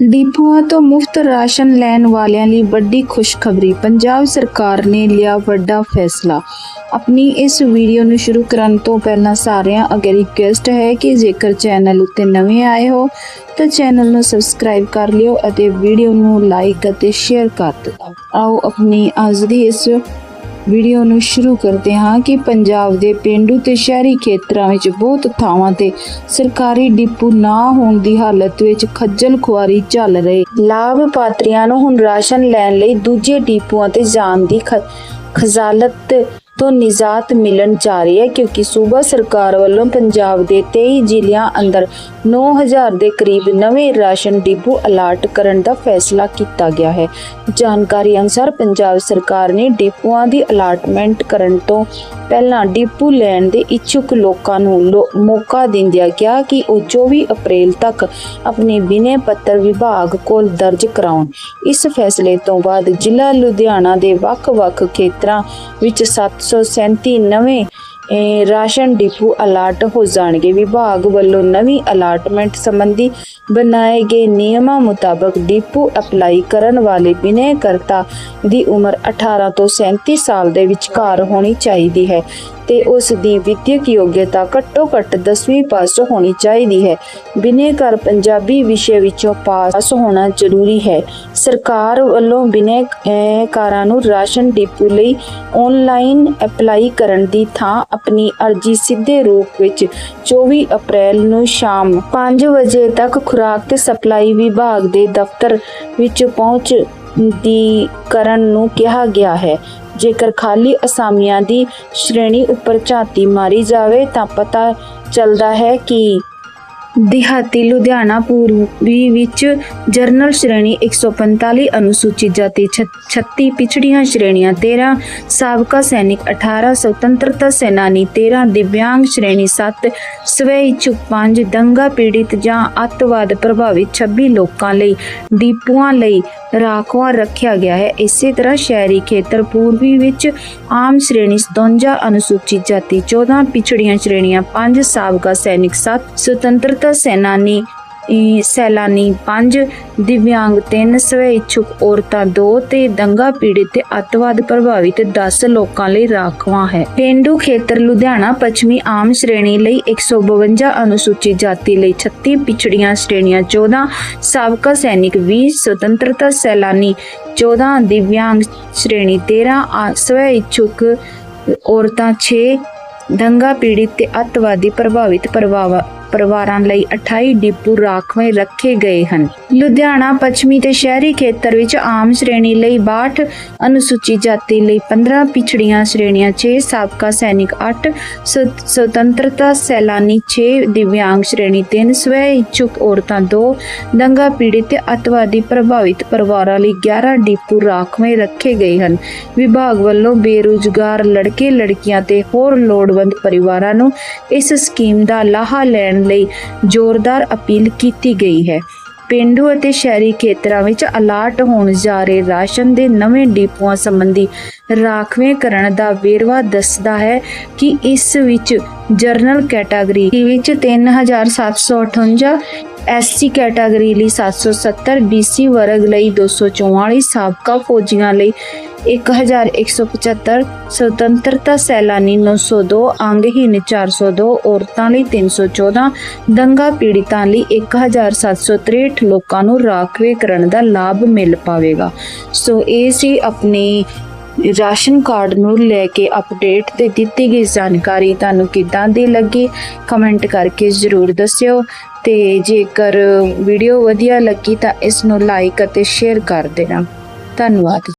ਡਿਪੂਆਂ ਤੋਂ ਮੁਫਤ ਰਾਸ਼ਨ ਲੈਣ ਵਾਲਿਆਂ ਲਈ ਵੱਡੀ ਖੁਸ਼ਖਬਰੀ। ਪੰਜਾਬ ਸਰਕਾਰ ਨੇ ਲਿਆ ਵੱਡਾ ਫੈਸਲਾ। ਆਪਣੀ ਇਸ ਵੀਡੀਓ ਨੂੰ ਸ਼ੁਰੂ ਕਰਨ ਤੋਂ ਪਹਿਲਾਂ ਸਾਰਿਆਂ ਅੱਗੇ ਰਿਕੁਐਸਟ ਹੈ ਕਿ ਜੇਕਰ ਚੈਨਲ ਉੱਤੇ ਨਵੇਂ ਆਏ ਹੋ, ਤਾਂ ਚੈਨਲ ਨੂੰ ਸਬਸਕ੍ਰਾਈਬ ਕਰ ਲਿਓ ਅਤੇ ਵੀਡੀਓ ਨੂੰ ਲਾਈਕ ਅਤੇ ਸ਼ੇਅਰ ਕਰ ਦਿਓ ਆਓ ਆਪਣੀ ਅੱਜ ਦੀ ਇਸ ਵੀਡੀਓ ਨੂੰ ਸ਼ੁਰੂ ਕਰਦੇ ਹਾਂ ਕਿ ਪੰਜਾਬ ਦੇ ਪਿੰਡੂ ਤੇ ਸ਼ਹਿਰੀ ਖੇਤਰਾਂ ਵਿੱਚ ਬਹੁਤ ਥਾਵਾਂ ਤੇ ਸਰਕਾਰੀ ਡਿਪੂ ਨਾ ਹੋਣ ਦੀ ਹਾਲਤ ਵਿੱਚ ਖੱਜਲ ਖੁਆਰੀ ਚੱਲ ਰਹੀ। ਲਾਭਪਾਤਰੀਆਂ ਨੂੰ ਹੁਣ ਰਾਸ਼ਨ ਲੈਣ ਲਈ ਦੂਜੇ ਡਿਪੂਆਂ ਤੇ ਜਾਣ ਦੀ ਖਜ਼ਾਲਤ ਤੋਂ ਨਿਜਾਤ ਮਿਲਣ ਜਾ ਰਹੀ ਹੈ ਕਿਉਂਕਿ ਸੂਬਾ ਸਰਕਾਰ ਵੱਲੋਂ ਪੰਜਾਬ ਦੇ 23 ਜ਼ਿਲ੍ਹਿਆਂ ਅੰਦਰ 9000 ਦੇ ਕਰੀਬ ਨਵੇਂ ਰਾਸ਼ਨ ਡਿਪੂ ਅਲਾਟ ਕਰਨ ਦਾ ਫੈਸਲਾ ਕੀਤਾ ਗਿਆ ਹੈ। ਜਾਣਕਾਰੀ ਅਨੁਸਾਰ ਪੰਜਾਬ ਸਰਕਾਰ ਨੇ ਡਿਪੂਆਂ ਦੀ ਅਲਾਟਮੈਂਟ ਕਰਨ ਤੋਂ ਪਹਿਲਾਂ ਡਿਪੂ ਲੈਣ ਦੇ ਇੱਛੁਕ ਲੋਕਾਂ ਨੂੰ ਲੋ- ਮੌਕਾ ਦਿੰਦਿਆਂ ਕਿਹਾ ਕਿ ਉਹ 24 ਅਪ੍ਰੈਲ ਤੱਕ ਆਪਣੇ ਬਿਨੇ ਪੱਤਰ ਵਿਭਾਗ ਕੋਲ ਦਰਜ ਕਰਾਉਣ। ਇਸ ਫੈਸਲੇ ਤੋਂ ਬਾਅਦ ਜ਼ਿਲ੍ਹਾ ਲੁਧਿਆਣਾ ਦੇ ਵੱਖ-ਵੱਖ ਖੇਤਰਾਂ ਵਿੱਚ 737 ਨਵੇਂ ਰਾਸ਼ਨ ਡਿਪੂ ਅਲਾਟ ਹੋ ਜਾਣਗੇ। ਵਿਭਾਗ ਵੱਲੋਂ ਨਵੀਂ ਅਲਾਟਮੈਂਟ ਸੰਬੰਧੀ ਬਣਾਏ ਗਏ ਨਿਯਮਾਂ ਮੁਤਾਬਕ ਡਿਪੂ ਅਪਲਾਈ ਕਰਨ ਵਾਲੇ ਬਿਨੈਕਰਤਾ ਦੀ ਉਮਰ 18 ਤੋਂ 37 ਸਾਲ ਦੇ ਵਿਚਕਾਰ ਹੋਣੀ ਚਾਹੀਦੀ ਹੈ। ਤੇ ਉਸ ਦੀ ਵਿਦਿਅਕ ਯੋਗਤਾ ਘੱਟੋ ਘੱਟ 10ਵੀਂ ਪਾਸ ਹੋਣੀ ਚਾਹੀਦੀ ਹੈ। ਬਿਨੈਕਾਰ ਪੰਜਾਬੀ ਵਿਸ਼ੇ ਵਿੱਚੋਂ ਪਾਸ ਹੋਣਾ ਜ਼ਰੂਰੀ ਹੈ। ਸਰਕਾਰ ਵੱਲੋਂ ਬਿਨੈਕਾਰਾਂ ਨੂੰ ਰਾਸ਼ਨ ਡਿਪੂ ਲਈ ਆਨਲਾਈਨ ਅਪਲਾਈ ਕਰਨ ਦੀ ਥਾਂ ਆਪਣੀ ਅਰਜ਼ੀ ਸਿੱਧੇ ਰੂਪ ਵਿੱਚ 24 ਅਪ੍ਰੈਲ ਨੂੰ ਸ਼ਾਮ 5 ਵਜੇ ਤੱਕ ਖੁਰਾਕ ਤੇ ਸਪਲਾਈ ਵਿਭਾਗ ਦੇ ਦਫ਼ਤਰ ਵਿੱਚ ਪਹੁੰਚ ਦੀ ਕਰਨ ਨੂੰ ਕਿਹਾ ਗਿਆ ਹੈ। ਜੇਕਰ ਖਾਲੀ ਅਸਾਮੀਆਂ ਦੀ ਸ਼੍ਰੇਣੀ ਉੱਪਰ ਝਾਤੀ ਮਾਰੀ ਜਾਵੇ ਤਾਂ ਪਤਾ ਚੱਲਦਾ ਹੈ ਕਿ ਦਿਹਾਤੀ ਲੁਧਿਆਣਾ ਪੂਰਬੀ ਵਿੱਚ ਜਰਨਲ ਸ਼੍ਰੇਣੀ 145 ਅਨੁਸੂਚਿਤ ਜਾਤੀ, ਛ- 36 ਪਿਛੜੀਆਂ ਸ਼੍ਰੇਣੀਆਂ 13 ਸਾਬਕਾ ਸੈਨਿਕ 18 ਸੁਤੰਤਰਤਾ ਸੈਨਾਨੀ 13 ਦਿਵਿਆਂਗ ਸ਼੍ਰੇਣੀ 7 ਸਵੈ ਇਛੁਕ 5 ਦੰਗਾ ਪੀੜਿਤ ਜਾਂ ਅੱਤਵਾਦ ਪ੍ਰਭਾਵਿਤ 26 ਲੋਕਾਂ ਲਈ ਡੀਪੂਆਂ ਲਈ ਰਾਖਵਾਂ ਰੱਖਿਆ ਗਿਆ ਹੈ। ਇਸੇ ਤਰ੍ਹਾਂ ਸ਼ਹਿਰੀ ਖੇਤਰ ਪੂਰਬੀ ਵਿੱਚ ਆਮ ਸ਼੍ਰੇਣੀ 57 ਅਨੁਸੂਚਿਤ ਜਾਤੀ 14 ਪਿਛੜੀਆਂ ਸ਼੍ਰੇਣੀਆਂ 5 ਸਾਬਕਾ ਸੈਨਿਕ 7 ਸੁਤੰਤਰਤਾ ਸੈਨਾਨੀ ਸੈਲਾਨੀ 5 ਦਿਵਿਆਂਗ 3 ਸਵੈ ਇਛੁਕ ਔਰਤਾਂ 2 ਤੇ ਦੰਗਾ ਪੀੜਿਤ ਤੇ ਅੱਤਵਾਦ ਪ੍ਰਭਾਵਿਤ 10 ਲੋਕਾਂ ਲਈ ਰਾਖਵਾਂ ਹੈ। ਪੇਂਡੂ ਖੇਤਰ ਲੁਧਿਆਣਾ ਪੱਛਮੀ ਆਮ ਸ਼੍ਰੇਣੀ ਲਈ 152 ਅਨੁਸੂਚਿਤ ਜਾਤੀ ਲਈ 36 ਪਿਛੜੀਆਂ ਸ਼੍ਰੇਣੀਆਂ 14 ਸਾਬਕਾ ਸੈਨਿਕ 20 ਸੁਤੰਤਰਤਾ ਸੈਲਾਨੀ 14 ਦਿਵਿਆਂਗ ਸ਼੍ਰੇਣੀ 13 ਸਵੈ ਇਛੁਕ ਔਰਤਾਂ 6 ਦੰਗਾ ਪੀੜਿਤ ਤੇ ਅੱਤਵਾਦੀ ਪ੍ਰਭਾਵਿਤ ਪਰਿਵਾਰਾਂ ਪਰਿਵਾਰਾਂ ਲਈ 28 ਡਿਪੂ ਰਾਖਵੇਂ ਰੱਖੇ ਗਏ ਹਨ। ਲੁਧਿਆਣਾ, ਪੱਛਮੀ ਤੇ ਸ਼ਹਿਰੀ ਖੇਤਰ ਵਿੱਚ ਆਮ ਸ਼੍ਰੇਣੀ ਲਈ 62 ਅਨੁਸੂਚਿਤ ਜਾਤੀ ਲਈ 15 ਪਿਛੜੀਆਂ ਸ਼੍ਰੇਣੀਆਂ 6 ਸਾਬਕਾ ਸੈਨਿਕ 8 ਸੁ- ਸੁਤੰਤਰਤਾ ਸੈਲਾਨੀ 6 ਦਿਵਿਆਂਗ ਸ਼੍ਰੇਣੀ 3 ਸਵੈ ਇਛੁਕ ਔਰਤਾਂ 2 ਦੰਗਾ ਪੀੜਿਤ ਤੇ ਅੱਤਵਾਦੀ ਪ੍ਰਭਾਵਿਤ ਪਰਿਵਾਰਾਂ ਲਈ 11 ਡਿਪੂ ਰਾਖਵੇਂ ਰੱਖੇ ਗਏ ਹਨ। ਵਿਭਾਗ ਵੱਲੋਂ ਬੇਰੁਜ਼ਗਾਰ ਲੜਕੇ ਲੜਕੀਆਂ ਤੇ ਹੋਰ ਲੋੜਵੰਦ ਪਰਿਵਾਰਾਂ ਨੂੰ ਇਸ ਸਕੀਮ ਦਾ ਲਾਹਾ ਲੈਣ ਲਈ ਜ਼ੋਰਦਾਰ ਅਪੀਲ ਕੀਤੀ ਗਈ ਹੈ। ਪਿੰਡੂ ਅਤੇ ਸ਼ਹਿਰੀ ਖੇਤਰਾਂ ਵਿੱਚ ਅਲਾਟ ਹੋਣ ਜਾ ਰਹੇ ਰਾਸ਼ਨ ਦੇ ਨਵੇਂ ਡਿਪੂਆਂ ਸੰਬੰਧੀ ਰਾਖਵੇਂ ਕਰਨ ਦਾ ਵੇਰਵਾ ਦੱਸਦਾ ਹੈ ਕਿ ਇਸ ਵਿੱਚ ਜਰਨਲ ਕੈਟਾਗਰੀ ਵਿੱਚ 3758 ਐਸਸੀ ਕੈਟਾਗਰੀ ਲਈ 770 ਬੀਸੀ ਵਰਗ ਲਈ 244 ਸਾਬਕਾ ਫੌਜੀਆਂ ਲਈ 1175 ਸੁਤੰਤਰਤਾ ਸੈਲਾਨੀ 902 ਅੰਗਹੀਨ 402 ਔਰਤਾਂ ਲਈ 314 ਦੰਗਾ ਪੀੜਿਤਾਂ ਲਈ 1763 ਲੋਕਾਂ ਨੂੰ ਰਾਖਵੇ ਕਰਨ ਦਾ ਲਾਭ ਮਿਲ ਪਾਵੇਗਾ। ਸੋ ਇਹ ਸੀ ਆਪਣੀ ਰਾਸ਼ਨ ਕਾਰਡ ਨੂੰ ਲੈ ਕੇ ਅਪਡੇਟ ਤੇ ਦਿੱਤੀ ਗਈ ਜਾਣਕਾਰੀ। ਤੁਹਾਨੂੰ ਕਿੱਦਾਂ ਦੀ ਲੱਗੀ? ਕਮੈਂਟ ਕਰਕੇ ਜ਼ਰੂਰ ਦੱਸਿਓ। ਤੇ ਜੇਕਰ ਵੀਡੀਓ ਵਧੀਆ ਲੱਗੀ ਤਾਂ ਇਸ ਨੂੰ ਲਾਈਕ ਅਤੇ ਸ਼ੇਅਰ ਕਰ ਦੇਣਾ। ਧੰਨਵਾਦ